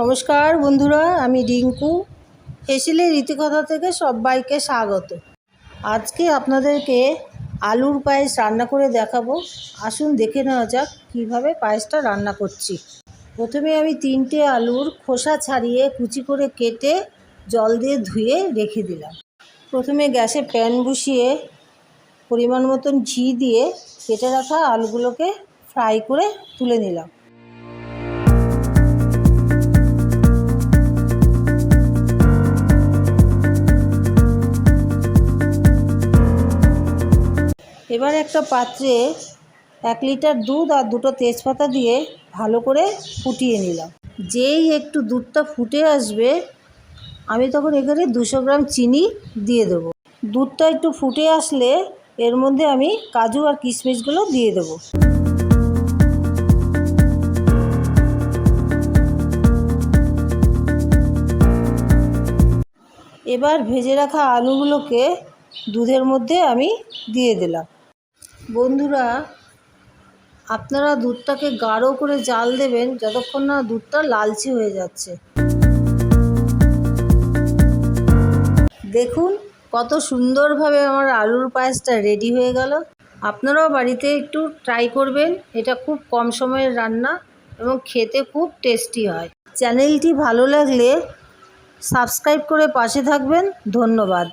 নমস্কার বন্ধুরা, আমি রিঙ্কু। হেসেলে রীতিকথা থেকে সবাইকে স্বাগত। আজকে আপনাদেরকে আলুর পায়েস রান্না করে দেখাবো। আসুন দেখে নেওয়া যাক কীভাবে পায়েসটা রান্না করছি। প্রথমে আমি তিনটে আলুর খোসা ছাড়িয়ে কুচি করে কেটে জল দিয়ে ধুয়ে রেখে দিলাম। প্রথমে গ্যাসে প্যান বসিয়ে পরিমাণ মতন ঘি দিয়ে কেটে রাখা আলুগুলোকে ফ্রাই করে তুলে নিলাম। এবার একটা পাত্রে এক লিটার দুধ আর দুটো তেজপাতা দিয়ে ভালো করে ফুটিয়ে নিলাম। যেই একটু দুধটা ফুটে আসবে, আমি তখন এখানে দুশো গ্রাম চিনি দিয়ে দেবো। দুধটা একটু ফুটে আসলে এর মধ্যে আমি কাজু আর কিশমিশগুলো দিয়ে দেবো। এবার ভেজে রাখা আলুগুলোকে দুধের মধ্যে আমি দিয়ে দিলাম। বন্ধুরা, আপনারা দুধটাকে গাঢ় করে জাল দেবেন যতক্ষণ না দুধটা লালচে হয়ে যাচ্ছে। দেখুন কত সুন্দরভাবে আমার আলুর পায়েসটা রেডি হয়ে গেল। আপনারাও বাড়িতে একটু ট্রাই করবেন, এটা খুব কম সময়ের রান্না এবং খেতে খুব টেস্টি হয়। চ্যানেলটি ভালো লাগলে সাবস্ক্রাইব করে পাশে থাকবেন, ধন্যবাদ।